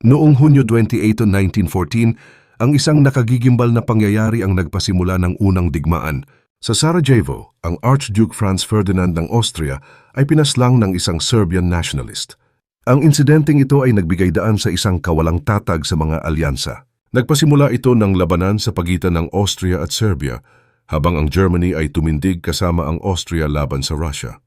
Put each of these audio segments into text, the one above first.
Noong Hunyo 28, 1914, ang isang nakagigimbal na pangyayari ang nagpasimula ng unang digmaan. Sa Sarajevo, ang Archduke Franz Ferdinand ng Austria ay pinaslang ng isang Serbian nationalist. Ang insidenteng ito ay nagbigay daan sa isang kawalang tatag sa mga alyansa. Nagpasimula ito ng labanan sa pagitan ng Austria at Serbia, habang ang Germany ay tumindig kasama ang Austria laban sa Russia.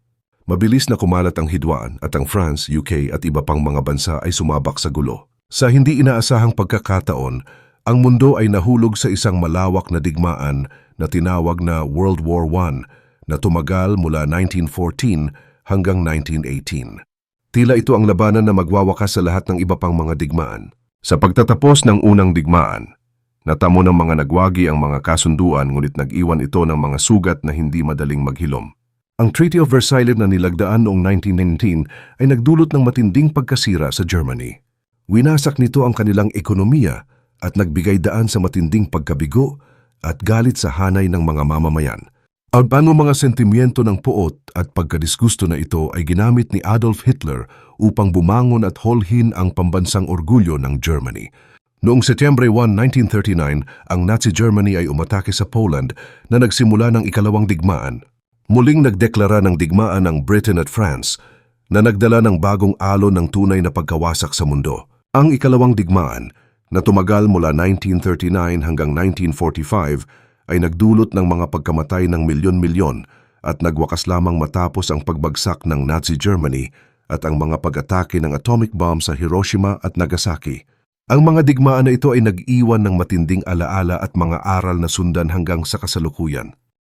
Mabilis na kumalat ang hidwaan at ang France, UK at iba pang mga bansa ay sumabak sa gulo. Sa hindi inaasahang pagkakataon, ang mundo ay nahulog sa isang malawak na digmaan na tinawag na World War I na tumagal mula 1914 hanggang 1918. Tila ito ang labanan na magwawakas sa lahat ng iba pang mga digmaan. Sa pagtatapos ng unang digmaan, natamo ng mga nagwagi ang mga kasunduan ngunit nag-iwan ito ng mga sugat na hindi madaling maghilom. Ang Treaty of Versailles na nilagdaan noong 1919 ay nagdulot ng matinding pagkasira sa Germany. Winasak nito ang kanilang ekonomiya at nagbigay daan sa matinding pagkabigo at galit sa hanay ng mga mamamayan. Ang mga sentimiento ng poot at pagkadisgusto na ito ay ginamit ni Adolf Hitler upang bumangon at holhin ang pambansang orgulyo ng Germany. Noong Setyembre 1, 1939, ang Nazi Germany ay umatake sa Poland na nagsimula ng ikalawang digmaan. Muling nagdeklara ng digmaan ang Britain at France na nagdala ng bagong alon ng tunay na pagkawasak sa mundo. Ang ikalawang digmaan na tumagal mula 1939 hanggang 1945 ay nagdulot ng mga pagkamatay ng milyon-milyon at nagwakas lamang matapos ang pagbagsak ng Nazi Germany at ang mga pag-atake ng atomic bomb sa Hiroshima at Nagasaki. Ang mga digmaan na ito ay nag-iwan ng matinding alaala at mga aral na sundan hanggang sa kasalukuyan.